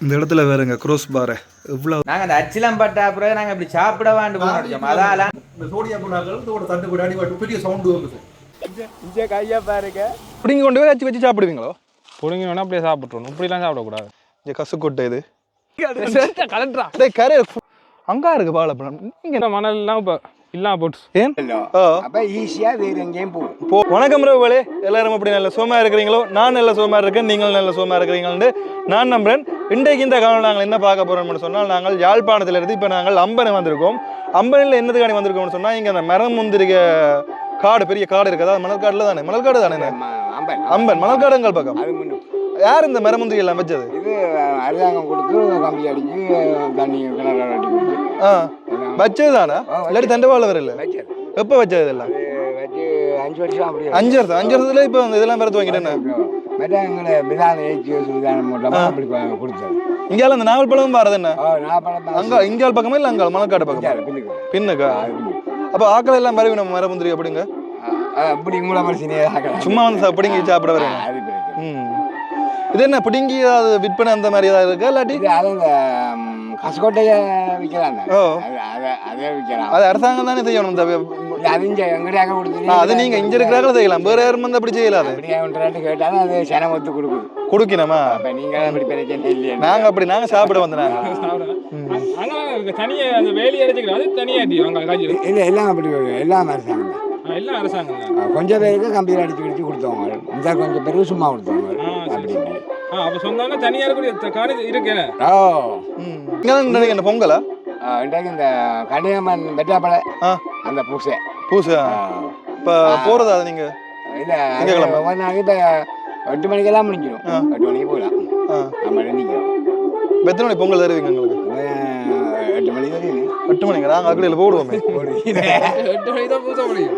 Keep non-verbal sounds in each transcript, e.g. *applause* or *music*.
இந்த இடத்துல வேறுங்க க்ரோஸ் பாரு எவ்வளோ நாங்க அந்த அச்சிலம் பட்டா பிறகு நாங்க இப்படி சாப்பிட வாண்டு போனோம் அதால இந்த சோடியா புண்ணாக்கள் இதோட தட்டு போட்டு அடி பெரிய சவுண்டு வருது இங்க கையா பாருங்க. பிடிங்கி கொண்டு போய் வச்சு வச்சு சாப்பிடுவீங்களோ? பிடுங்கி வேணா அப்படியே சாப்பிட்றணும் இப்படிலாம் சாப்பிடக்கூடாது. இங்கே கசுக்கொட்டை இது. டேய் கரை அங்கா இருக்கு நீங்க இந்த மணல்லாம் இப்போ இல்லாம போட்டு. ஏன்? ஆ. அப்ப ஈஸியா வேற எங்கேயும் போகும் போ. வணக்கம் ரவுகளே எல்லாரும் அப்படி நல்ல சோமா இருக்கிறீங்களோ? நான் நல்ல சோமா இருக்கேன் நீங்கள் நல்ல சோமா இருக்கிறீங்கள்னு நான் நம்புறேன். இன்றைக்கு இந்த காலம் நாங்கள் என்ன பார்க்க போறோம்னு சொன்னால் நாங்கள் யாழ்ப்பாணத்துல இருந்து இப்போ நாங்கள் அம்பனை வந்திருக்கோம். அம்பனில் என்னதுக்காண்டி வந்திருக்கோம்னு சொன்னால் இங்கே அந்த மரம் முந்திரிக்க காடு பெரிய காடு இருக்குது. அதாவது மணல்காடுல தானே? மணல்காடு தானே அம்பன். அம்பன். மணல்காடுங்கள் பக்கம். அது யார் இந்த மரமுந்திரி எல்லாம் வச்சது? இது அரசாங்கம் கொடுத்து கம்பி அடிச்சு தண்ணி கிணறு அடி கொடுத்து. ஆ. வச்சது தானா இல்லாட்டி தண்டவாளம் வரல எப்போ வச்சது இதெல்லாம் அஞ்சு வருஷம் அஞ்சு வருஷம் அஞ்சு வருஷத்துல இப்போ இதெல்லாம் பெறத்து வாங்கிட்டேன் மற்ற எங்களை விதானம் அப்படி கொடுத்தது. இங்கேயால அந்த நாவல் பழமும் வரது என்ன அங்க இங்கால் பக்கமா இல்ல அங்கால்? மணக்காடு பக்கமா? பின்னுக்கு. அப்ப ஆக்கள் எல்லாம் மரவி நம்ம மரமுந்திரி அப்படிங்க? அப்படி மூல மனுஷனே. சும்மா வந்து சா- பிடுங்கி சாப்பிட வரேன் இது என்ன பிடுங்கி ஏதாவது விற்பனை அந்த மாதிரி ஏதாவது இருக்கா இல்லாட்டி? இது அது இந்த ம், கசுக்கொட்டைய விற்கலாம் ஓ. அதை அதே விற்கலாம் அது அரசாங்கம் தானே செய்யணும் இந்த வி- இது அது இங்க எங்கடையாக கொடுத்து அது நீங்க இங்க இருக்கிறாங்கள செய்யலாம் வேற யாரும் வந்து அப்படி செய்யலாது அப்படியே ஒன்று ரெண்டு கேட்டாலும் அது சனம் ஒத்து கொடுக்குது கொடுக்கணுமா அப்ப நீங்க அப்படி பிரச்சனை இல்லையே நாங்க அப்படி நாங்க சாப்பிட வந்து நாங்க அங்கே தனியாக அந்த வேலி அடைச்சிக்கிறோம் அது தனியாட்டி அங்கே காய்ச்சி இல்லை எல்லாம் அப்படி எல்லாம் அரசாங்கம் கொஞ்சம் பேருக்கு கம்பியில் அடிச்சு அடிச்சு கொடுத்தவங்க இந்த கொஞ்சம் பேருக்கு சும்மா கொடுத்தவங்க ஆ, சரி, அப்படி இப்படி ஆ அப்போ சொந்தம்னா தனியாக இருக்கக்கூடிய காடு இருக்கேன் ஓ ம் என்ன பொங்கலா? இன்றைக்கு இந்த கன்னியம்மன் வெட்டாப்பழை அந்த பூசை. பூசா. இப்ப போறதா அது நீங்க? இல்லை. ஒவ்வொரு நாளைக்கு இப்போ எட்டு மணிக்கெல்லாம் முடிஞ்சிடும். எட்டு மணிக்கு போகலாம். ஆ. நம்ம நிற்கிறோம் எத்தனை மணி பொங்கல் தருவீங்க எங்களுக்கு எட்டு மணிக்கு வரையும் *laughs* எட்டு மணிக்கு? நாங்க அதுக்குள்ள போடுவோமே. எட்டு மணி தான் பூச முடியும்.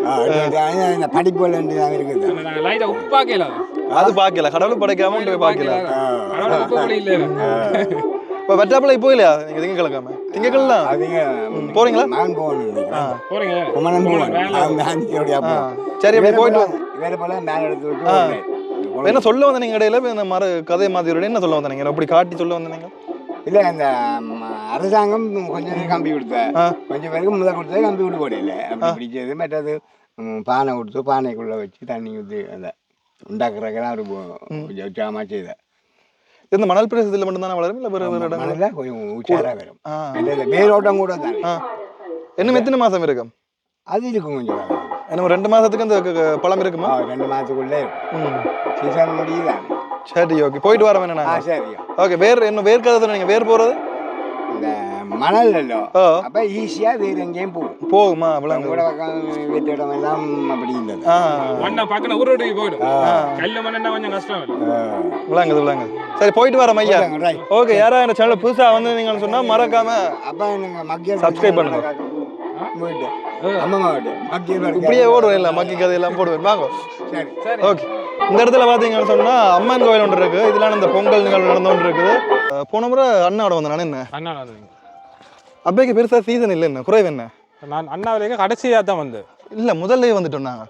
இந்த படிப்பு வேண்டியதாக இருக்குது. நாங்கள் லைட்டாக உப்பு பார்க்கலாம் அது பாக்கல. கடவுள் படைக்காம போய் பாக்கல. இப்ப வெட்டாப்பளை போயிலையா நீங்க திங்கக்கிழமை திங்கக்கிழமை அவங்க போறீங்களா? நான் போகணும் நினைக்கிறேன். போகிறீங்க குமரன் போகணும். சரி அப்படியே போயிட்டு போல- வேற போல மேல எடுத்து. என்ன சொல்ல வந்த நீங்க இடையில? இந்த மர கதை மாதிரி என்ன சொல்ல வந்த நீங்க? அப்படி காட்டி சொல்ல வந்த நீங்க? இல்ல இந்த அரசாங்கம் கொஞ்சம் பேருக்கு கம்பி கொடுத்த. ஆ. கொஞ்சம் பேருக்கு முதல் கொடுத்தது கம்பி விட்டு போடையில அப்படி பிடிச்சது மற்றது பானை கொடுத்து பானைக்குள்ள வச்சு தண்ணி ஊற்றி அந்த உண்டாக்குறதுக்கெல்லாம் ஒரு பு- கொஞ்சம் உற்சாகமாக செய்த இந்த மணல் பிரதேசத்துல மட்டும் தானே வளரும்? இல்ல வேற வேற மணல கொஞ்சம் உச்சாராக வரும். மற்றது வேரோட்டம் கூட தானே. இன்னும் எத்தனை மாசம் இருக்கும்? அது இருக்கும் கொஞ்சம் இன்னும் ஒரு ரெண்டு மாசத்துக்கு க- பழம் இருக்குமா? ரெண்டு மாதத்துக்குள்ளே இருக்கும். ம். சீசன் முடியுதானே? சரி ஓகே. போயிட்டு வரோம் என்ன ஆ நாங்க சரியா ஓகே வேர் இன்னும் வேர் கதை சொன்னீங்க வேர் போறது இந்த மணல் இல்லோ ஓ. அப்ப ஈஸியா வேற எங்கேயும் போகும். போகுமா விளங்கு கூட வீட்டு இடம் எல்லாம் அப்படி இல்லை ஆ. மண்ணை பக்கம் ஊரோட்டுக்கு போயிடும். கல்லு மண்ணா கொஞ்சம் கஷ்டம் விளங்குது விளங்குது சரி போயிட்டு வரோம் ஐயா. ரைட் ஓகே யாரா இந்த சேனல் புதுசா வந்து நீங்கன்னு சொன்னா மறக்காம அப்ப நீங்க மக்கியல் Subscribe பண்ணுங்க. இப்படியே ஓடுவோம் இல்ல மக்கி கதை எல்லாம் போடுவேன் வாங்க. சரி. ஓகே. இந்த இடத்துல பார்த்தீங்கன்னு சொன்னா அம்மன் கோயில் ஒன்று இருக்கு. இதெல்லாம் இந்த பொங்கல் நிகழ்வு நடந்து ஒன்று இருக்குது போன முறை அண்ணாவோட வந்தேன் நான் என்ன? அண்ணா வந்து அப்பைக்கு பெருசா சீசன் இல்லை என்ன குறைவு என்ன நான் அண்ணா வரைக்கும் கடைசியாக தான் வந்து. இல்ல முதல்ல வந்துட்டோம் நாங்க.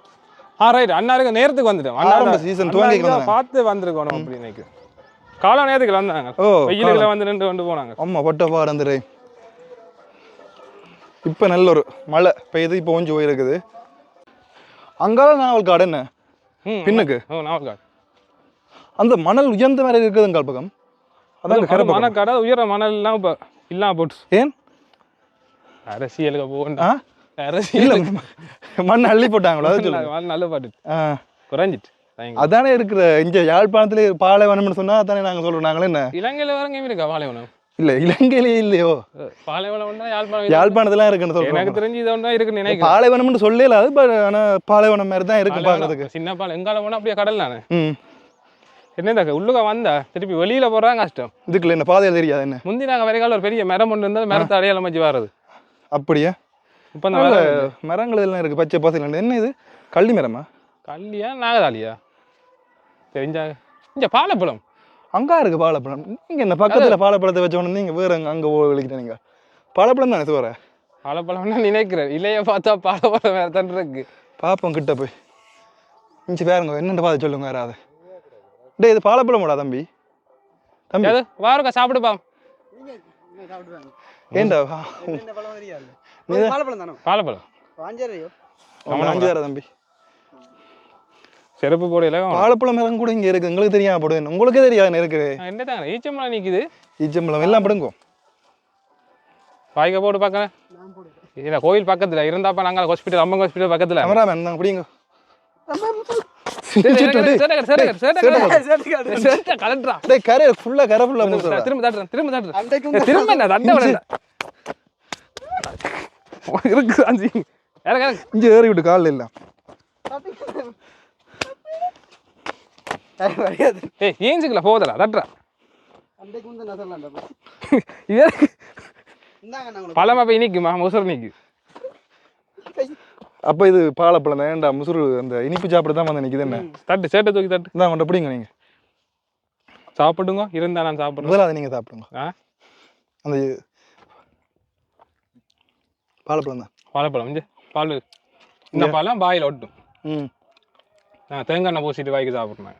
ஆ ரைட் அண்ணாருக்கு நேரத்துக்கு வந்துட்டோம். அண்ணா season துவங்கி. பார்த்து வந்திருக்கணும் அப்படி இன்னைக்கு. காலம் நேரத்துக்கு வந்தாங்க. ஓ வெயிலுக்குள்ள வந்து நின்று கொண்டு போனாங்க. ஆமா பட்ட பாடந்துரை இப்ப நல்ல ஒரு மழை பெய்யுது இப்போ கொஞ்சம் போயிருக்குது அங்கால நாவல் காடு என்ன? பின்னுக்கு. ஓ நாவல்காடு அந்த மணல் உயர்ந்த மாதிரி இருக்குதுங்க பக்கம். அதான் அது மணக்காடு உயர மணல் எல்லாம் இப்போ இல்லாம போட்டு ஏன்? அரசியலுக்கு போகணும் அரசியல் மண் அள்ளி போட்டாங்களோ? அது சொல்லுங்க நல்ல பாட்டு குறைஞ்சிட்டு. அதானே இருக்கிற இங்க யாழ்ப்பாணத்துல பாலைவனம்னு சொன்னா அதானே நாங்க சொல்றோம் நாங்களே என்ன? இலங்கையில எங்கேயும் இருக்கா பாலைவனம்? இல்ல இலங்கையிலே இல்லையோ? பாலைவனம் யாழ்ப்பாணம் யாழ்ப்பாணத்துல இருக்குன்னு எனக்கு சொல்றோம் தெரிஞ்சு இதை ஒன்றா இருக்குன்னு நினைக்கிறேன். பாலைவனம்னு சொல்லல அது but ஆனா பாலைவனம் மாதிரி தான் இருக்கு பாக்குறதுக்கு. சின்ன பாலை எங்கால போனா அப்படியே கடல் என்ன உள்ளுக வந்தா? திருப்பி வெளியில போறாங்க கஷ்டம். இதுக்குள்ள என்ன பாதையில தெரியாது என்ன? முந்தி நாங்க வரைகால ஒரு பெரிய மரம் ஒன்று இருந்தால் மரத்தை அடையாளம் வச்சு வர்றது அப்படியா? இப்போ நல்ல மரம் மரங்கள் எல்லாம் இருக்கு. பச்சை பசங்க என்ன இது? கள்ளி மரமா? கல்லியா நாகதாலியா? தெரிஞ்சா இங்க பாலப்பழம் அங்கா இருக்கு பாலப்பழம் நீங்க என்ன பக்கத்துல பாலப்பழத்தை வச்ச உடனே நீங்க வேற அங்க அங்க போய் நீங்க. பாலப்பழம் தானே சுவர? பாலப்பழம்னா நினைக்கிறேன். இலைய பார்த்தா பாலப்பழம் வேற தான் இருக்கு. பாப்போம் கிட்ட போய். இஞ்சி வேறுங்க என்னென்ன பார்த்து சொல்லுங்க யாராவது டேய் இது பாலப்பழமோடா தம்பி. தம்பி. அது வாருங்க சாப்பிடுப்பா ஏண்டா? அஞ்சாயிரம் தம்பி. செருப்பு போடையில வாழைப்பழம் மரம் கூட இங்க இருக்கு. உங்களுக்கு தெரியாம போடுவேன் உங்களுக்கே தெரியாது இருக்கு. என்ன தாங்க ஈச்சம்பழம் நிக்குது. ஈச்சம்பழம் எல்லாம் படுங்கோ. வாய்க்க போட்டு பார்க்கறேன். இல்ல கோயில் பக்கத்துல இருந்தாப்ப நாங்க ஹாஸ்பிட்டல் அம்மன் ஹாஸ்பிட்டல் பக்கத்துல. கேமராமேன் நாங்க பிடிங்க கலட்டுறா. டேய் கரை ஃபுல்லா கரை ஃபுல்லா மூசுடா திரும்ப தட்டுறேன் திரும்ப தட்டுறேன். திரும்ப என்ன தண்டை விட இருக்கு அஞ்சு இறங்க இறங்க. இங்க ஏறி விட்டு காலில் இல்ல. ஏய் ஏஞ்சிக்கல போதல தட்டுறா. பழமா போய் நிக்குமா முசர் நிக்கு. அப்ப இது பாலப்பழம் தான் ஏன்டா முசுறு அந்த இனிப்பு சாப்பிட தான் வந்து நிக்குது என்ன? தட்டு சேட்டை தூக்கி தட்டு. இந்தா கொண்ட பிடிங்க நீங்க. சாப்பிடுங்க இருந்தா நான் சாப்பிடுறேன். முதல்ல நீங்க சாப்பிடுங்க. ஆ? அந்த பாலப்பழம் தான் வாழைப்பழம் இங்க பால். இந்த பழம் பாயில் ஒட்டும். ம். நான் தேங்காய் எண்ணெய் பூசிட்டு வாய்க்கு சாப்பிட்றேன்.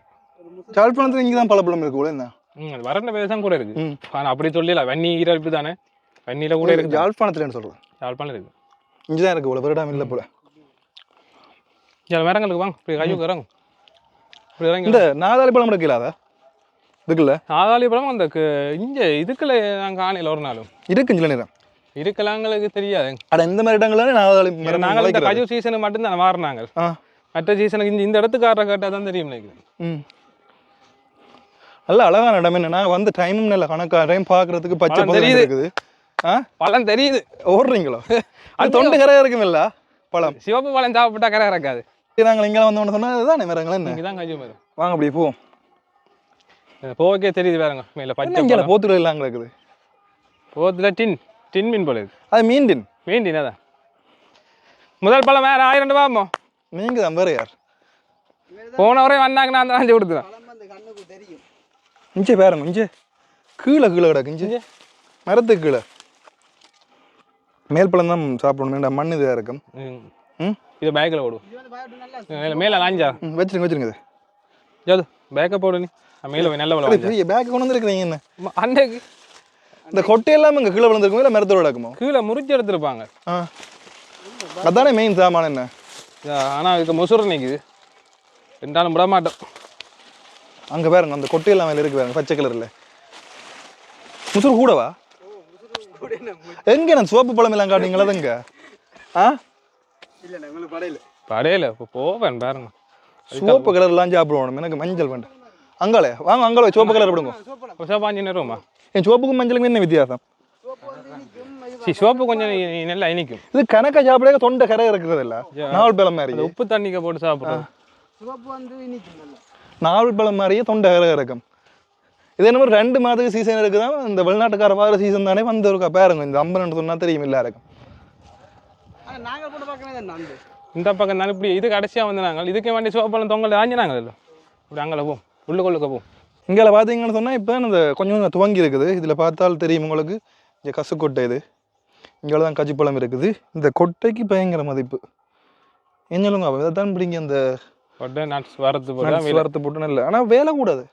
யாழ்ப்பாணத்துல இங்க தான் பழப்பழம் இருக்கு கூட என்ன ம் அது வறண்ட பிரதேசம் கூட இருக்கு. ம். ஆனா அப்படி சொல்லல. வன்னி ஈரப்பு தானே வன்னியில கூட இருக்கு. யாழ்ப்பாணத்துலன்னு சொல்றேன் யாழ்ப்பாணம் இருக்கு. இங்க தான் இருக்கு போல விரடாம இல்ல போல. சில மரங்களுக்கு வாங்க. இப்படி கையுக்கு இறங்கும் இப்படி இறங்கி இந்த நாதாளி பழம் இருக்குல்ல அத? இருக்குல்ல ஆதாளி பழம் அந்த இங்க இதுக்குள்ள நாங்க காணையில் ஒரு நாளும். இருக்கு சில நேரம் இருக்கலாங்களுக்கு தெரியாது. அட இந்த மாதிரி இடங்கள்ல நாதாளி நாங்கள் இந்த. கஜு சீசனுக்கு மட்டும்தான் மாறினாங்க. மற்ற சீசனுக்கு இந்த இந்த இடத்துக்காரரை கேட்டால் தான் தெரியும் நினைக்கிறேன். நல்ல அழகான இடம் என்ன? நான் வந்து டைமும் நல்ல கணக்கா டைம் பார்க்கறதுக்கு பச்சை தெரியுது. இருக்குது. பழம் தெரியுது. ஓடுறீங்களோ? *laughs* அது தொண்டு கரையா இருக்குமில்ல பழம். சிவப்பு பழம் சாப்பிட்டா கரை இறக்காது. நாங்கள் இங்கே வந்தோம்னு சொன்னா அதுதானே மரங்கள் என்ன? இங்கே தான் கஜு மரம் வாங்க அப்படியே போவோம். போக்கே தெரியுது வேறங்க. மேல பச்சை இங்கே போத்துல எல்லாம் அங்கே இருக்குது? போத்துல டின் டின் மீன் போல இருக்கு அது மீண்டின் மீன் அதான். முதல் பழம் வேற ஆயிரம் ரூபாமோ நீங்க தான் வேற யார்? போன வரையும் வந்தாங்க நான் தான் கொடுத்துறேன் இஞ்சே பாருங்க இஞ்சே? கீழே கீழே கிடக்கு இஞ்சே. மரத்துக்கு கீழே. மேல் பழம் தான் சாப்பிடணும் மண் இதாக இருக்கும். ம்? இது பேக்கில் போடு. இல்ல, மேல லாஞ்சா. வச்சிருங்க வச்சிருங்க இது. ஜோது பேக்கை போடு நீ. மேல நல்ல பழம் பெரிய பேக் கொண்டு வந்துருக்கிறீங்க என்ன? அன்றைக்கு இந்த கொட்டையெல்லாம் இங்கே கீழே விழுந்திருக்குமோ இல்லை மரத்தோட கிடக்குமோ? கீழே முறிச்சு எடுத்துருப்பாங்க. ஆ. அதானே மெயின் சாமான என்ன? ஆனா இதுக்கு முசுறு நிக்குது. ரெண்டாலும் விட மாட்டோம். அங்கே பாருங்க அந்த கொட்டையெல்லாம் மேலே இருக்கு பாருங்க பச்சை கலரில் முசுறு கூடவா? எங்க நான் சிவப்பு பழம் எல்லாம் காட்டுங்களா அதுங்க ஆ? படையில இப்போ போவேன் பாருங்க. சிவப்பு கலர்லாம் சாப்பிடுவோம் எனக்கு மஞ்சள் வேண்டாம். அங்காலே வாங்க அங்காலே சிவப்பு கலர் விடுங்க சிவப்பாஞ்சி நேரமா என் சிவப்புக்கும் மஞ்சளுக்கும் என்ன வித்தியாசம்? சி சிவப்பு கொஞ்சம் நல்லா இனிக்கும். இது கணக்கா சாப்பிட தொண்டை கரை இருக்கிறது இல்ல நாவல் பழம் மாதிரி. உப்பு தண்ணிக்க போட்டு சாப்பிட்றது. நாவல் பழம் மாதிரியே தொண்டை கரை இருக்கும். இது என்ன ஒரு ரெண்டு மாதத்துக்கு சீசன் இருக்குதான் இந்த வெளிநாட்டுக்கார வார சீசன் தானே வந்து ஒரு பாருங்க இந்த அம்பன் சொன்னா தெரியும் இல்ல இருக்கும் இந்த பக்கம் தானே இப்படி இது கடைசியா வந்து நாங்கள். இதுக்கு வேண்டிய சிவப்பழம் தொங்கல் ஆஞ்சினாங்க இல்லை. இப்படி அங்கே போம் உள்ளுக்குள்ளுக்க போம் இங்கே பார்த்தீங்கன்னு சொன்னா இப்போ இந்த கொஞ்சம் கொஞ்சம் துவங்கி இருக்குது. இதுல பார்த்தால் தெரியும் உங்களுக்கு இங்கே கசுக்கொட்டை இது. இங்கே தான் கஜிப்பழம் இருக்குது. இந்த கொட்டைக்கு பயங்கர மதிப்பு. என்ன சொல்லுங்க இதை தான் பிடிங்க அந்த போட்டு நட்ஸ் வரத்து போட்டு வறுத்து போட்டு நல்ல ஆனா வேலை கூடாது.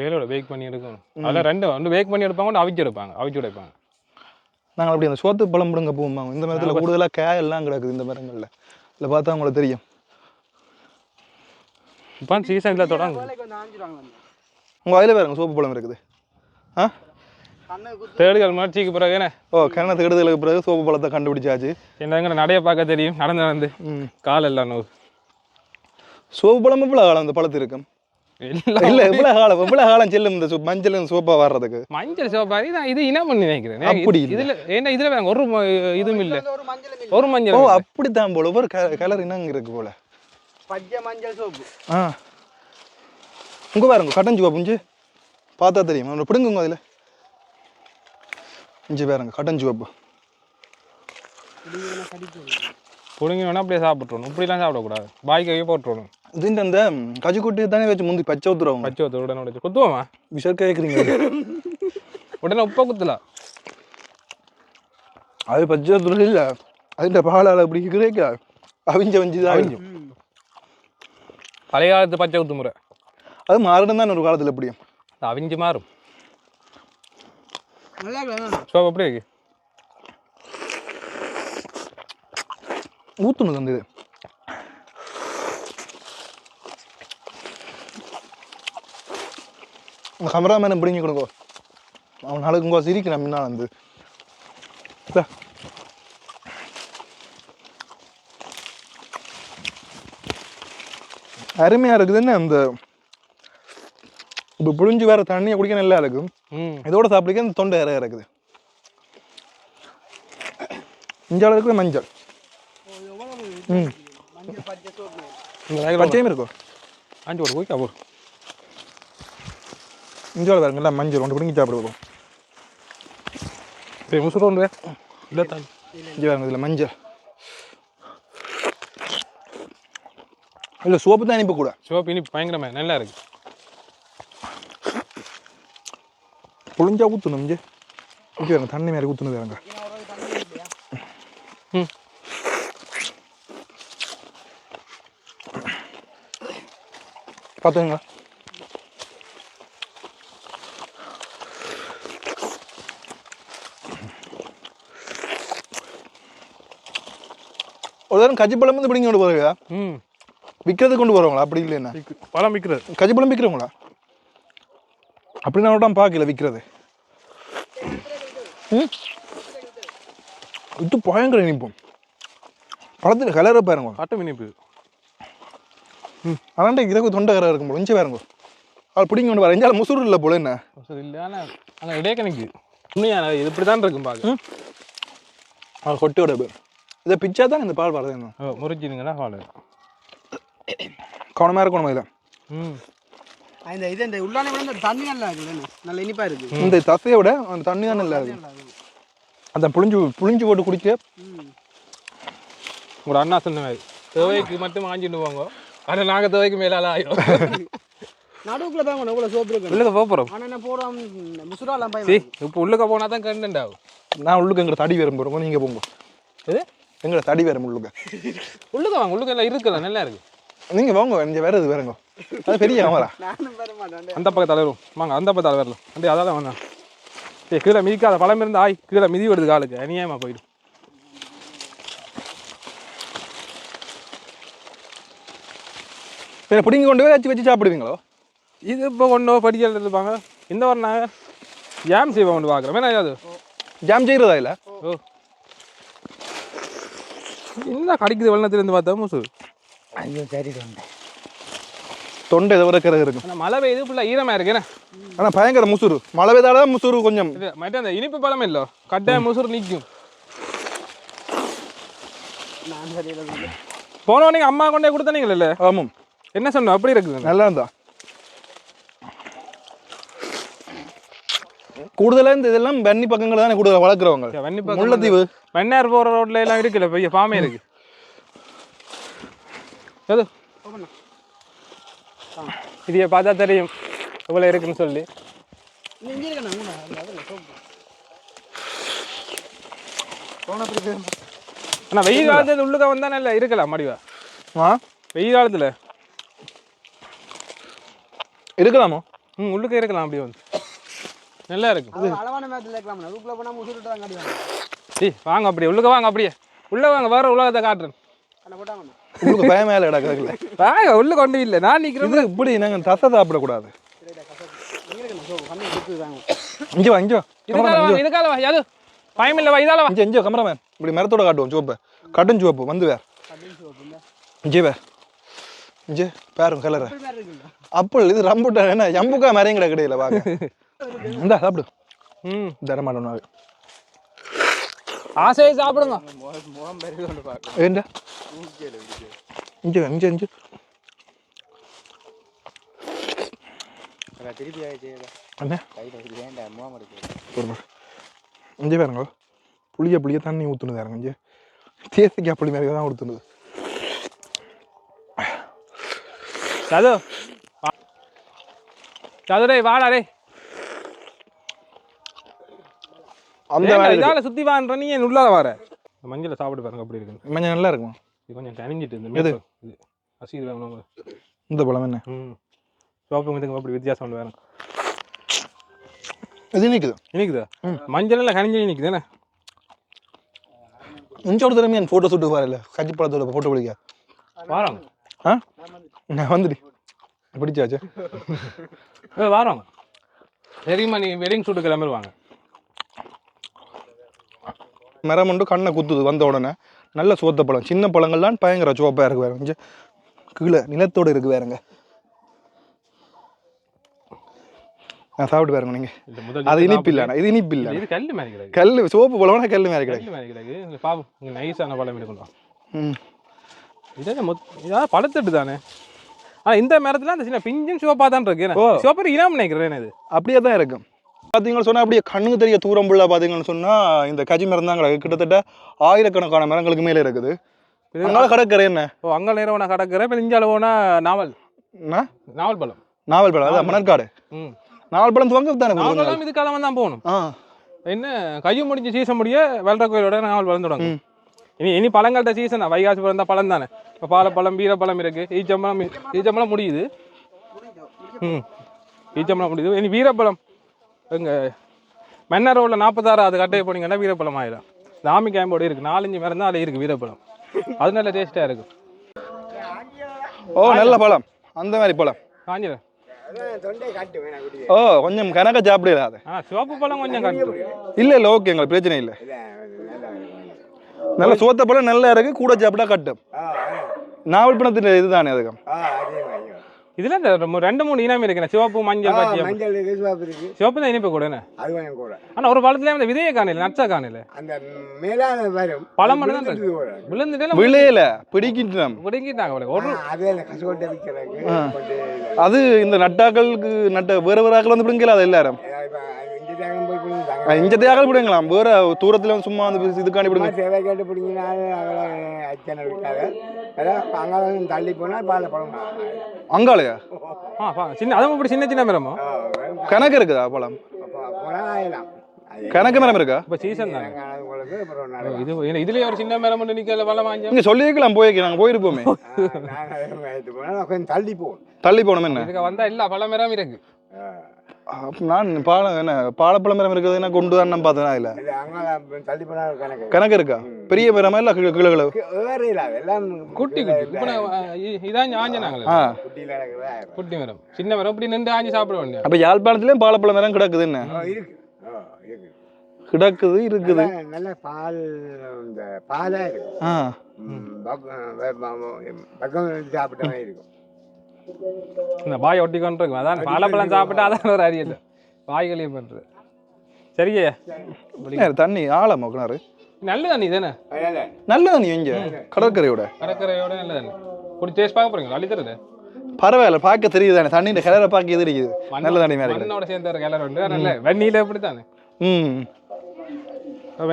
வேலோட பேக் பண்ணி எடுக்கணும். அதில் ரெண்டு ஒன்று பேக் பண்ணி எடுப்பாங்க அவிச்சு எடுப்பாங்க அவிச்சு எடுப்பாங்க நாங்கள் அப்படி அந்த சோத்து பழம் பிடுங்க போவோமா? இந்த மரத்தில் கூடுதலாக காய் எல்லாம் கிடக்குது இந்த மரங்களில். இதில் பார்த்தா உங்களுக்கு தெரியும். இப்போ சீசனில் தொடங்கும் உங்கள் அதில் பாருங்க சோப்பு பழம் இருக்குது. ஆ? தேடுகள் முயற்சிக்கு பிறகு என்ன? ஓ கிணறு தேடுதலுக்கு பிறகு சோப்பு பழத்தை கண்டுபிடிச்சாச்சு. என்னங்கிற நடைய பார்க்க தெரியும். நடந்து நடந்து. ம். கால் எல்லாம் சோப்பு பழம் எவ்வளோ காலம் இந்த பழத்து இருக்கும்? இல்லை எவ்வளோ காலம் எவ்வளோ காலம் செல்லும் இந்த சோப்பு மஞ்சள் இந்த சோப்பா வர்றதுக்கு. மஞ்சள் சிவப்பாரி நான் இது இனம் பண்ணி நினைக்கிறேன். அப்படி. இதுல ஏன்னா இதுல வேற ஒரு இதுவும் இல்ல. ஒரு மஞ்சள் ஓ. அப்படித்தான் போல. ஒவ்வொரு கலர் இனங்க இருக்கு போல. பச்சை மஞ்சள் சோப்பு. ஆ. உங்க பாருங்க கட்டன் சிவப்பு இஞ்சி. பார்த்தா தெரியும்? அவனை பிடுங்குங்க அதில். இஞ்சி பாருங்க கட்டன் சிவப்பு புடுங்கி வேணா அப்படியே சாப்பிட்றணும் இப்படிலாம் சாப்பிடக்கூடாது. பாய்க்கு போட்டுறணும். அந்த கஜுக்குட்டி தானே வச்சு முந்தி பச்சை ஊத்துறவங்க பச்சை ஒத்து உடனே உடச்சு குத்துவோமா விஷர் கேட்குறீங்க உடனே உப்பை குத்தலாம் அது பச்சை ஊத்துறது இல்லை அதுன்ற பாலால் அப்படி கிடைக்க அவிஞ்ச வஞ்சி தான் அவிஞ்சும் பழைய காலத்து பச்சை குத்து முறை அது மாறணும் தான் ஒரு காலத்தில் எப்படியும் அது அவிஞ்சு மாறும் சோப்பு எப்படி இருக்கு ஊற்றுனது அந்த இது உங்கள் கேமராமேனை பிடிங்கி கொடுங்கோ. அவன் நாளைக்கு சிரிக்கிறான் முன்னால் வந்து. இந்தா. அருமையா இருக்குதுன்னு அந்த இப்போ புழிஞ்சு வேற தண்ணியை குடிக்க நல்லா இருக்கும் ம். இதோட சாப்பிடுக்க இந்த தொண்டை இறைய இருக்குது. இஞ்சால இருக்கிற மஞ்சள். ம். பச்சையும் இருக்கும். அஞ்சு ஒரு போய்க்கா போ இஞ்சால பாருங்க எல்லாம் மஞ்சள் ஒன்று பிடிங்கி சாப்பிடுவோம் சரி முசுறு ஒன்று இல்லை தான் இங்கே பாருங்க இதில் மஞ்சள். இல்லை சோப்பு தான் அனுப்ப கூட. சிவப்பு இனிப்பு பயங்கரமாக நல்லா இருக்கு. புளிஞ்சா ஊற்றணும் இங்கே. இங்கே பாருங்க தண்ணி மாதிரி ஊற்றுனது பாருங்க. ம். பார்த்துங்களா ஒரு தரம் கஜிப்பழம் வந்து பிடிங்க கொண்டு போகிறீங்களா ம். விற்கிறதுக்கு கொண்டு போகிறவங்களா அப்படி விக்கு- பழம் விற்கிறது. கஜிப்பழம் விற்கிறவங்களா? அப்படி நான் விடாம பார்க்கல விற்கிறது. ம்? இது பயங்கர இனிப்போம் பழத்தில் கலரை பாருங்க. காட்டும் இனிப்பு. அதான்டா இதுக்கு தொண்டை கரை இருக்கும் போல இஞ்சி பாருங்க. அவள் பிடிங்க கொண்டு வர இஞ்சால முசுறு இல்லை போல என்ன? சரி இல்லை ஆனால் அங்கே இடைக்கணிக்கு உண்மையான இது இப்படி தான் இருக்கும் பார்க்க அவள் கொட்டியோட பேர் இதை பிச்சா தான் இந்த பால் வரது என்ன ஓ முறிச்சிருங்களா ஹாலு கவனமாக இருக்கணும் இதில் ம். இந்த இது இந்த உள்ளானே விட இந்த தண்ணி நல்லா இருக்கு நல்ல இனிப்பா இருக்கு. இந்த தசையை விட அந்த தண்ணி தான் நல்லா இருக்கும் அந்த புளிஞ்சு புளிஞ்சு போட்டு குடிக்க உங்களோட அண்ணா சொன்ன மாதிரி தேவைக்கு மட்டும் வாங்கிட்டு போங்க. ஆனால் நாங்கள் தேவைக்கு மேலால ஆயிடும் நடுவுக்குள்ள தான் எவ்வளவு சோப்பு இருக்கு. உள்ளுக்க போக போகிறோம் ஆனா என்ன போறோம் முசுராலாம் சரி பையன் இப்போ உள்ளுக்க போனால் தான் கண்டென்ட் ஆகும் நான் உள்ளுக்கு எங்களை தடி வேறும் போகிறோம் நீங்கள் போங்க. எது எங்களை தடி வேறும் உள்ளுக்க உள்ளுக்க வாங்க உள்ளுக்க எல்லாம் இருக்குல்ல நல்லா இருக்கு. நீங்கள் வாங்க இங்கே வேறு இது வேறுங்க. அது பெரிய கேமரா நானும் வர மாட்டேன் அந்த பக்கத்தால வரும். வாங்க அந்த பக்கத்தால வரலாம். அப்படியே அதான் வந்தேன் ஏய் கீழே மிதிக்காத பழம் இருந்தா ஆய் கீழே மிதி விடுது காலுக்கு. அநியாயமா போயிடும். பின்ன பிடிங்கி கொண்டு போய் வச்சு வச்சு சாப்பிடுவீங்களோ? இது இப்போ கொண்டு போய் படிக்கிறது இருப்பாங்க. இந்த ஒரு நாங்கள் ஜாம் செய்வோம் கொண்டு பார்க்குறோம் வேணா அது ஜாம் செய்கிறதா இல்லை? ஓ. என்ன கடிக்குது வெள்ளத்துலேருந்து பார்த்தா மூசு? ஐயோ சரி தொண்டை இதை விட கரை இருக்கும் ஆனால் மழை பெய்யுது ஃபுல்லாக ஈரமாக இருக்கு என்ன? ஆனால் பயங்கர முசுறு. மழை பெய்தால தான் முசுறு கொஞ்சம். இது மற்ற அந்த இனிப்பு பழம் இல்லை. கட்டாயம் முசுறு நிற்கும் போன உடனே அம்மா கொண்டே கொடுத்தானீங்கல்ல ஆமாம். என்ன சொன்னோம்? அப்படி இருக்குது நல்லா இருந்தா கூடுதலாக இந்த இதெல்லாம் வன்னி பக்கங்கள் தானே கூடுதலாக வளர்க்குறவங்க? வன்னி பக்கம் முல்லைத்தீவு மன்னார் போகிற ரோட்ல எல்லாம் இருக்குல்ல பெரிய பாமே இருக்கு. எது? இதைய பார்த்தா தெரியும் எவ்வளோ இருக்குன்னு சொல்லி. ஆனால் வெயில் காலத்துல உள்ளுக்க வந்தா நல்லா இருக்கலாம் மடிவா? ஆ? வெயில் காலத்துல? இருக்கலாமோ? ம் உள்ளுக்க இருக்கலாம் அப்படி வந்து. நல்லா இருக்கும் அது அளவான மேத்தில் இருக்கலாம் அதுக்குள்ள போனால் முசுருட்டு தான் காட்டுவாங்க. ஏய் வாங்க அப்படியே. உள்ளுக்க வாங்க அப்படியே. உள்ள வாங்க வேற உலகத்தை காட்டுறேன். உங்களுக்கு பயமே இல்லை கிடக்குதுல வாங்க உள்ள கொண்டு இல்லை. நான் நிற்கிறேன் இது இப்படி நாங்கள் தசை சாப்பிடக்கூடாது. இங்கே வா இங்கே வா. இதுக்கால வா. யாது பயம் இல்லை வா இதால வா. இங்கே இங்கே கமராமேன் இப்படி மரத்தோட காட்டுவோம் சிவப்பு. கட்டும் சிவப்பு வந்து வேர். இங்கே வேர் இங்கே பாருங்க கலரை. அப்பள் இது ரம்புட்டான் என்ன? எம்புக்கா மறையும் கிட கிடையில வாங்க. *laughs* இந்தா சாப்பிடு. ம். தர மாட்டோம் ஆசையை சாப்பிடுங்க. ஏண்டா? இங்கே இங்கே இங்கே திருப்பி ஆயிடுச்சு என்ன இங்கே பாருங்க. புளிய புளிய தண்ணி ஊற்றுனது பாருங்க இங்கே தேசிக்காய் புளி மாதிரி தான் ஊற்றுனது சது. சதுரை வாடா டேய். அந்த. இதால சுத்தி வான்ற நீ உள்ளால வர. இந்த மஞ்சளை சாப்பிட்டு பாருங்க அப்படி இருக்கு. மஞ்சள் நல்லா இருக்குமா? இது கொஞ்சம் கனிஞ்சிட்டு? மேற்பு. இது அசீது வேணும் இந்த பழம் என்ன? ம். சோப்பு இதுக்கு அப்படி வித்தியாசம் ஒன்று வேணும். இது நிற்குது இனிக்குதா? மஞ்சள் எல்லாம் கனிஞ்சு நிற்குதுண்ணே இஞ்சோட திறமை என் ஃபோட்டோ ஷூட்டு வரல கட்சி படத்தோட ஃபோட்டோ பிடிக்க. வாரம். ஆ? நான் வந்துடு. பிடிச்சாச்சு? ஏ வாரம். சரிம்மா நீ வெட்டிங் ஷூட்டு கிளம்பிடுவாங்க. மரம் ஒன்று கண்ணை குத்துது வந்த உடனே. நல்ல சோத்த பழம். சின்ன பழங்கள்லாம் பயங்கர சோப்பாக இருக்கு வேற கொஞ்சம் கீழே நிலத்தோடு இருக்கு வேறங்க நான் சாப்பிட்டு பாருங்க நீங்க. அது இனிப்பு இல்லை இது இனிப்பு இல்லை இது மாதிரி சோப்பு பழம்னா கல் மாதிரி பாவம் இங்கே நைஸான பழம் எடுக்கணும் ம். இதே மொத் பழத்தட்டு தானே. ஆ இந்த மரத்துல அந்த சின்ன பிஞ்சும் சிவப்பா தான் இருக்கு. சிவப்பர் இனம் நினைக்கிறேன் இது. அப்படியே தான் இருக்கும் பார்த்தீங்கன்னு சொன்னால் அப்படியே கண்ணுக்கு தெரிய தூரம் புள்ள பார்த்தீங்கன்னு சொன்னால் இந்த கஜி மரம் தான் கிடக்கு கிட்டத்தட்ட ஆயிரக்கணக்கான மரங்களுக்கு மேலே இருக்குது. அதனால கடற்கரை என்ன? ஓ அங்கே நேரம் நான் கடற்கரை இப்போ போனா நாவல்? நாவல் பழம். நாவல் பழம் அதான் மணற்காடு. ம். நாவல் பழம் துவங்க தானே இது காலம் தான் போகணும். ஆ. என்ன கையும் முடிஞ்சு சீசன் முடிய வெள்ளர கோயிலோட நாவல் பழம் தொடங்கும். இனி இனி பழங்கள்ட்ட சீசன் வைகாசி பழம் தான் பழம் தானே. இப்போ பாலப்பழம் வீரப்பழம் இருக்கு. ஈச்சம்பழம் ஈச்சம்பழம் முடியுது. ம். ஈச்சம்பழம் முடியுது. இனி வீரப்பழம். எங்க மன்னர் ரோடில் நாற்பத்தாறாவது கட்டையை போனீங்கன்னா வீரப்பழம் ஆயிடும் இந்த ஆமி கேம்போடு இருக்கு. நாலஞ்சு மரம் தான் அதில் இருக்கு வீரப்பழம். அது நல்ல டேஸ்ட்டாக இருக்கும் ஓ நல்ல பழம். அந்த மாதிரி பழம். காஞ்சிடும் ஓ கொஞ்சம் கணக்க சாப்பிடல அது? ஆ சிவப்பு பழம் கொஞ்சம் கட்டு இல்லை இல்லை ஓகே எங்களுக்கு பிரச்சனை இல்லை. நல்லா சோத்த பழம் நல்லா இருக்கு. கூட சாப்பிட்டா கட்டும். நாவல் பழத்தின் இதுதானே அதுக்கு? அதே இதில் இந்த ரெண்டு- மூணு இனம் இருக்குண்ணே சிவப்பு மஞ்சள் பச்சை மஞ்சள் இருக்கு சிவப்பு இருக்கு. சிவப்பு தான் இனிப்பு கூடண்ணே அது கொஞ்சம் கூட. ஆனால் ஒரு பழத்துலேயே அந்த விதையை காணல நட்சா காணல. அந்த மேலான வரும் பழம் மட்டும் தான் விழுந்துட்டு விளையல பிடிக்கிட்டோம். பிடுங்கிட்டாங்க அவளுக்கு ஒரு அதே இல்லை கசுகொட்டை விற்கிறதுக்கு கொண்டு அது இந்த நட்டாக்களுக்கு நட்ட வேற வேற ஆக்கள் வந்து பிடிங்கல அது எல்லாரும்? இஞ்ச தேக்கள் பிடிங்கலாம். வேற தூரத்துல சும்மா வந்து இதுக்காண்டி பிடிங்க. சேவை கேட்டு பிடிங்கினாலும் அச்சனை இருக்காது அங்கே தள்ளி போனால் பால பழம் அங்காளையா? ஆ பா சின்ன அதுவும் இப்படி சின்ன சின்ன மரமோ? கணக்கு இருக்குதா பழம்? கணக்கு மரம் இருக்கா? இப்போ சீசன் தானே. இது இதுலயே ஒரு சின்ன மரம் ஒன்று நிக்கல வளம் வாங்கி நீங்க சொல்லியிருக்கலாம் போயிருப்போமே. ஆ, நாங்கள் கொஞ்சம் தள்ளி போகும் தள்ளி போனோம் என்ன? இதுக்கு வந்தா எல்லா பழ மரம் இருக்கு நான் பாலம் என்ன பாலப்பழ மரம் இருக்குது என்ன கொண்டு தான் பார்த்தேன் போனால் கணக்கு கணக்கு இருக்கா? பெரிய மரமா இல்ல கீழே கீழே வேறு இல்லை எல்லாம் குட்டி இதான் ஆஞ்சினாங்களே குட்டி மரம். சின்ன மரம் இப்படி நின்று ஆஞ்சி சாப்பிட வேண்டிய அப்ப யாழ்ப்பாணத்துலயும் பாலப்பழ மரம் கிடக்குது என்ன? கிடக்குது இருக்குது. நல்ல- பால் இந்த பாலாக இருக்கும் சாப்பிட்ட மாதிரி இருக்கும். இந்த பாய் ஒட்டி கொண்டு இருக்கும் அதான் பாலப்பழம் சாப்பிட்டா அதான் ஒரு அறியல வாய்களையும் பண்றது சரியே என்ன தண்ணி? ஆழம் மோக்கினாரு. நல்ல தண்ணி தானே? நல்ல தண்ணி. இங்க கடற்கரையோட. கடற்கரையோட நல்ல தண்ணி. குடி டேஸ்ட் பார்க்க போறீங்களா? அள்ளி தருது பரவாயில்ல பார்க்க தெரியுது தானே. தண்ணியின் கலரை பார்க்க எது இருக்குது. நல்ல தண்ணி மாதிரி சேர்ந்த கிளறு உண்டு. நல்ல வெந்நீல எப்படி தானே ம்.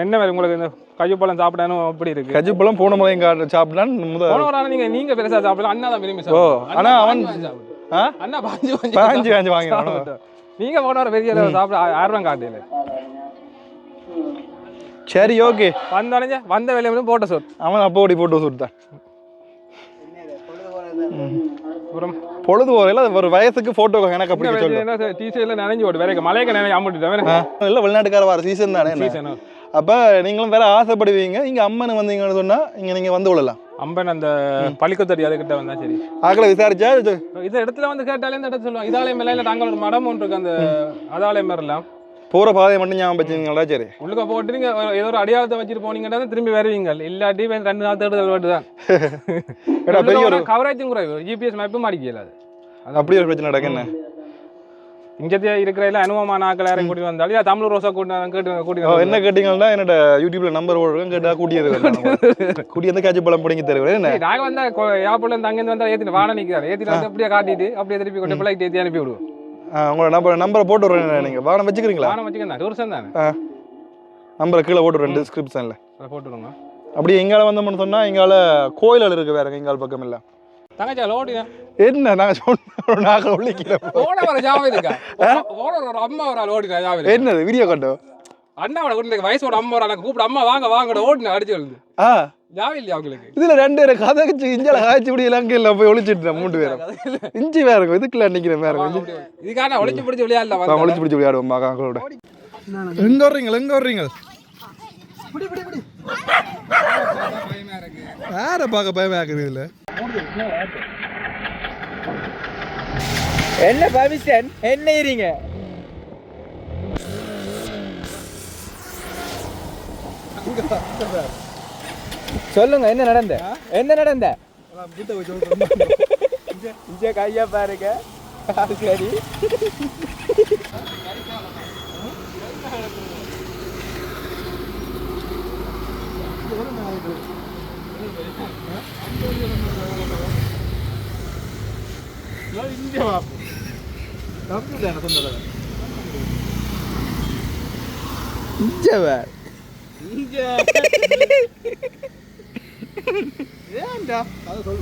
என்ன வேறு உங்களுக்கு இந்த கையப்பழம் சாப்பிடணும் அப்படி இருக்கு? கஜு பழம் போன முறையும் காட்டு சாப்பிடலான்னு முத போன நீங்க நீங்க பெருசா சாப்பிடலாம் அண்ணா தான் விரும்பி ஓ. ஆனா அவன் பாஞ்சு வாங்கி அண்ணா பாஞ்சு வாங்கி பாஞ்சு வாங்கினானோ சாப்பிடுவாங்க. நீங்க போன ஒரு பெரிய சாப்பிட ஆர்வம் காட்டல சரி ஓகே. வந்தானே வந்த வேலையை மட்டும் போட்ட சொல். அவன் அப்போ ஓடி போட்டு சுட்டான். அப்புறம்? பொழுது போறையில ஒரு வயசுக்கு போட்டோ எனக்கு அப்படி சொல்லு டீச்சர்ல நனைஞ்சு போட்டு வேற மலையக்க நினைஞ்சு அம்பிட்டுட்டேன் இல்ல வெளிநாட்டுக்கார வர சீசன் தானே? சீசன் அப்ப நீங்களும் வேற ஆசைப்படுவீங்க. இங்க அம்மன் வந்தீங்கன்னு சொன்னா இங்க நீங்க வந்து விடலாம் அம்பன் அந்த பழிக்கத்தடி அதுக்கிட்ட வந்தா சரி. ஆக்களை விசாரிச்சா இது? இந்த இடத்துல வந்து கேட்டாலே இந்த இடத்துல சொல்லுவாங்க. இதாலயம் மேல நாங்கள் ஒரு மடம் ஒன்று இருக்கு அந்த அதாலயம் மாதிரிலாம் போற பாதையை மட்டும் ஞாபகம் வச்சுங்களா சரி. உள்ளுக்க போட்டு நீங்க ஒரு- ஏதோ ஒரு அடையாளத்தை வச்சுட்டு போனீங்கன்னா திரும்பி வருவீங்க. இல்லாட்டி ரெண்டு நாள் தேடுதல் வேண்டு தான். *laughs* ஏடா, பெரிய ஒரு கவரேஜும் குறைவு. ஜிபிஎஸ் மேப்பும் அடிக்கல அது. அப்படி ஒரு பிரச்சனை நடக்கு என்ன? இங்கத்தே இருக்கிற எல்லாம் அனுபவமான ஆக்கள் யாரையும் கூட்டிட்டு வந்தாலும் இல்ல தமிழ் ரோசா கூட்டி கேட்டு ஓ, கூட்டிட்டு என்ன கேட்டீங்கன்னா என்னோட யூடியூப்ல நம்பர் போடுறேன் கேட்டா கூட்டியது கூட்டி வந்து காய்ச்சி பழம் பிடிங்கி தருவேன் என்ன? ஏய், நாங்க வந்தா யாப்பிள்ள இருந்து அங்கிருந்து வந்தா ஏத்திட்டு வாட நிக்கிறாரு. ஏத்திட்டு வந்து அப்படியே காட்டிட்டு அப்படியே திருப்பி கொண்டு பிள்ளைக்கு ஏத்தி அனுப்பி விடுவோம். உங்களோட நம்பர் நம்பரை போட்டு விடுறேன் நீங்க? வாகனம் வச்சுக்கிறீங்களா? வானம் வச்சுக்கணும் டூரிசம் தானே நம்பரை கீழே போட்டு விடுறேன் டிஸ்கிரிப்ஷன்ல போட்டுருங்க அப்படியே எங்கால வந்தோம்னு சொன்னா எங்கால கோயில்கள் இருக்கு வேற எங்கால பக்கம் இல்ல. தங்கச்சா லோடியா என்ன நாங்க சொன்ன உள்ளிக்கிறோம் *laughs* ஓட வர ஜாவே இருக்கா? ஓட ஒரு அம்மா ஒரு ஆள் ஓடினா ஜாவே என்னது வீடியோ கட்டோ அண்ணாவோட கூட வயசோட அம்மா வராங்க கூப்பிட அம்மா வாங்க வாங்க ஓடுன அடிச்சு வருது ஆ. ஞாபகம் இல்லையா அவங்களுக்கு? இதுல ரெண்டு பேரும் கதைச்சு இஞ்சல காய்ச்சி இப்படி இலங்கையில் போய் ஒளிச்சிட்டு மூன்று பேரும். இஞ்சி வேற இருக்கும் இதுக்குள்ள நிக்கிற வேற இருக்கும் இதுக்கான ஒளிச்சு பிடிச்சி விளையாடல நான் ஒளிச்சு பிடிச்சி விளையாடுவோம் மகாக்களோட எங்க வர்றீங்க எங்க வர்றீங்க? யார பார்க்க பயமா இருக்குது இதுல. என்ன பவிஷன் என்ன இருங்க சொல்லுங்க என்ன நடந்த? என்ன நடந்த? இங்க கையா பாருங்க. அது சரி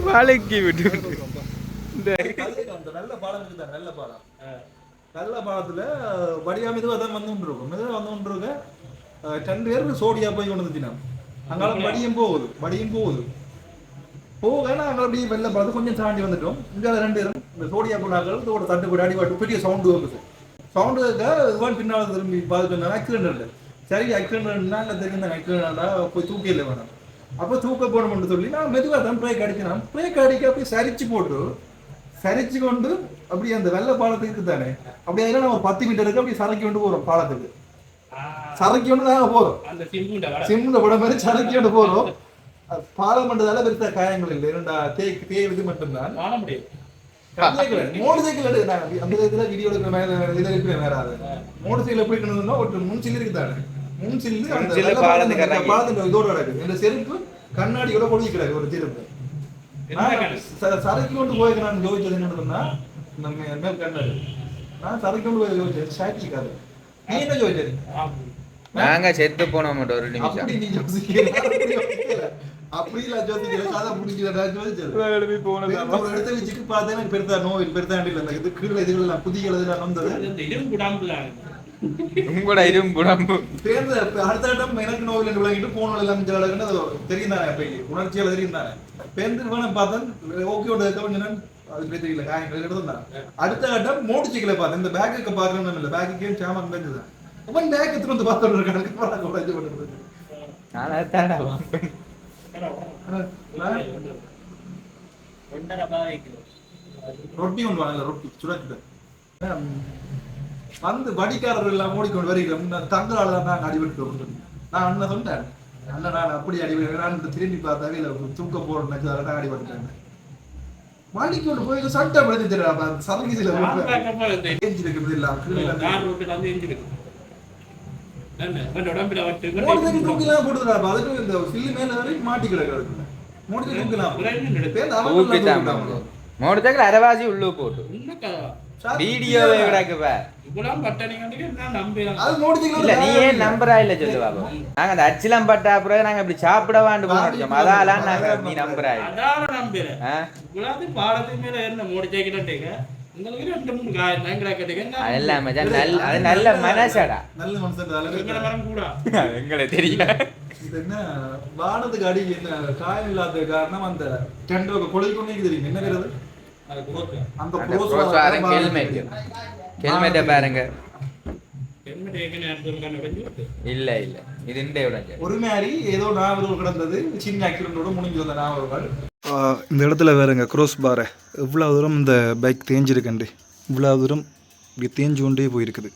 வழுக்கி விட்டு நல்ல பாலம் இருக்குதா நல்ல பாலம் நல்ல பாலத்துல வடிவா மெதுவா தான் வந்து கொண்டிருக்கும் மெதுவா வந்து கொண்டிருக்க ரெண்டு பேருக்கு சோடியா போய் கொண்டு வந்துட்டினான் அங்கால வடியும் போகுது வடியும் போகுது. போகனா அங்கே அப்படியே வெளில பார்த்து கொஞ்சம் தாண்டி வந்துட்டோம். இங்க ரெண்டு பேரும் இந்த சோடியா போனாக்கள் இதோட தட்டு போட்டு அடி வாட்டு பெரிய சவுண்டு வருது சவுண்டு இவன் பின்னால் திரும்பி பார்த்துட்டு ஆக்சிடென்ட் இல்லை. சரி ஆக்சிடென்ட்னா இல்லை தெரியும்? ஆக்சிடென்ட்னா போய் தூக்கி இல்லை வேணாம் அப்போ தூக்க போகணும்னு சொல்லி நான் மெதுவாக தான் பிரேக் அடிக்கிறேன். பிரேக் அடிக்க அப்படியே சரிச்சு போட்டு சரிச்சு கொண்டு அப்படியே அந்த வெள்ளை பாலத்துக்கு தானே அப்படியே அதில் நம்ம ஒரு பத்து மீட்டருக்கு அப்படியே சரக்கி கொண்டு போகிறோம் பாலத்துக்கு. சரக்கி கொண்டு தான் போகிறோம் சிம்ல படம் மாதிரி சரக்கி கொண்டு போகிறோம் பண்றதால பெருசா காயங்கள் இல்லை. இரண்டா தேய்க்கு தேய்வது மட்டும்தான். மோட்டர் சைக்கிள் அந்த இதுல வீடியோ எடுக்கிற மேல இதில் இருக்கிற வேற அது மோட்டர் சைக்கிள் எப்படி இருக்கணும்னா ஒரு முன் சில்லு இருக்குதானே? முன் சில்லு அந்த பாலத்துக்கு இதோட இந்த செருப்பு கண்ணாடியோட பொழுது கிடக்கு ஒரு செருப்பு. சரக்கு கொண்டு போயிருக்கிறான் ஜோதிச்சது என்னன்னா நம்ம மேல் கண்ணாடி. நான் சரக்கு கொண்டு போய் ஜோதிச்சது ஷாக்கிக்காது நீ என்ன ஜோதிச்சது நாங்க செத்து போனோம் மட்டும் ஒரு நிமிஷம் அப்படி நீ யோசிக்கல அப்படி இல்ல ஜோதிக்கல கதை முடிக்கல ஜோதிச்சது ஒரு இடத்த பார்த்தா எனக்கு பெருத்தா பெருத்தா இல்ல இந்த இது கீழே எல்லாம் புதிய இதெல்லாம் வந்தது உங்களோட இரும்பு உடம்பு பேர்ந்த அடுத்த இடம் எனக்கு நோயில் என்று விளங்கிட்டு போன எல்லாம் தெரியும் தானே அப்ப உணர்ச்சியால தெரியும் தானே பேருந்து வேணும் பார்த்தேன் ஓகே ஓட கொஞ்ச நேரம் அது பெரிய தெரியல. காயங்கள் அடுத்த இடம் மோட்டர் சைக்கிளை பார்த்தேன் இந்த பேக்குக்கு பார்க்கணும் இல்லை. பேக்குக்கே சாமான் தெரிஞ்சுதான் அவன் பேக் எடுத்துட்டு வந்து இருக்கானுக்கு உடஞ்சு பண்ணுறது ரொட்டி ஒன்று வாங்கல ரொட்டி. சுடச்சுட வந்து வடிக்காரர் எல்லாம் ஓடிக்கொண்டு வருகிறோம் தங்களால தான் நாங்கள் அடிபட்டு நான் அண்ணன் சொன்னேன். அண்ணன் நான் அப்படி அடிபட்டு நான் திரும்பி பார்த்தாவே இல்லை தூக்க போறேன் நினைச்சதால அடிபட்டுட்டேன் வடிக்கொண்டு போய் சட்டை படுத்து தெரியாது? சரங்கி சில மோட்டர் தூக்கிலாம் போட்டுதான் அதுக்கு இந்த சில்லு மேல வரைக்கும் மாட்டி கிடக்கு மோட்டர் தூக்கலாம் ஊப்பிட்டான் மோட்டர் சைக்கிள் அரைவாசி உள்ளு போட்டு வீடியோவே அது இல்ல நீ ஏன் நம்பரா இல்ல சொல்லு பாபு. நாங்க அந்த அச்சிலம் பட்டா பிறகு நாங்க இப்படி சாப்பிட வாண்டு அதாலாம் நாங்க நீ நம்பரா இல்ல. அதால நம்புறேன்? இவ்வளவு பாலத்துக்கு மேல என்ன மூடி ஜெயிக்கிட்டேங்க நல்ல அது நல்ல மனசடா. நல்ல *laughs* எங்களை இது என்ன? வானத்துக்கு அடி என்ன காயம் இல்லாத காரணம் அந்த டெண்டோக்கு கொலைக்கொண்டே தெரியும்? என்ன அந்த ப்ரோஸ் பாருங்க. ஹெல்மெட் ஹெல்மெட்டை பாருங்க இல்ல இல்ல. இது இந்த உடஞ்ச ஒரு மாதிரி ஏதோ நாவல்கள் கிடந்தது. சின்ன ஆக்சிடென்டோட முடிஞ்சு வந்த நாவல்கள் இந்த இடத்துல வேறுங்க க்ரோஸ் பாரு இவ்வளோ தூரம் இந்த பைக் தேஞ்சிருக்கண்டு இவ்வளோ தூரம் இப்படி தேஞ்சு கொண்டே போயிருக்குது.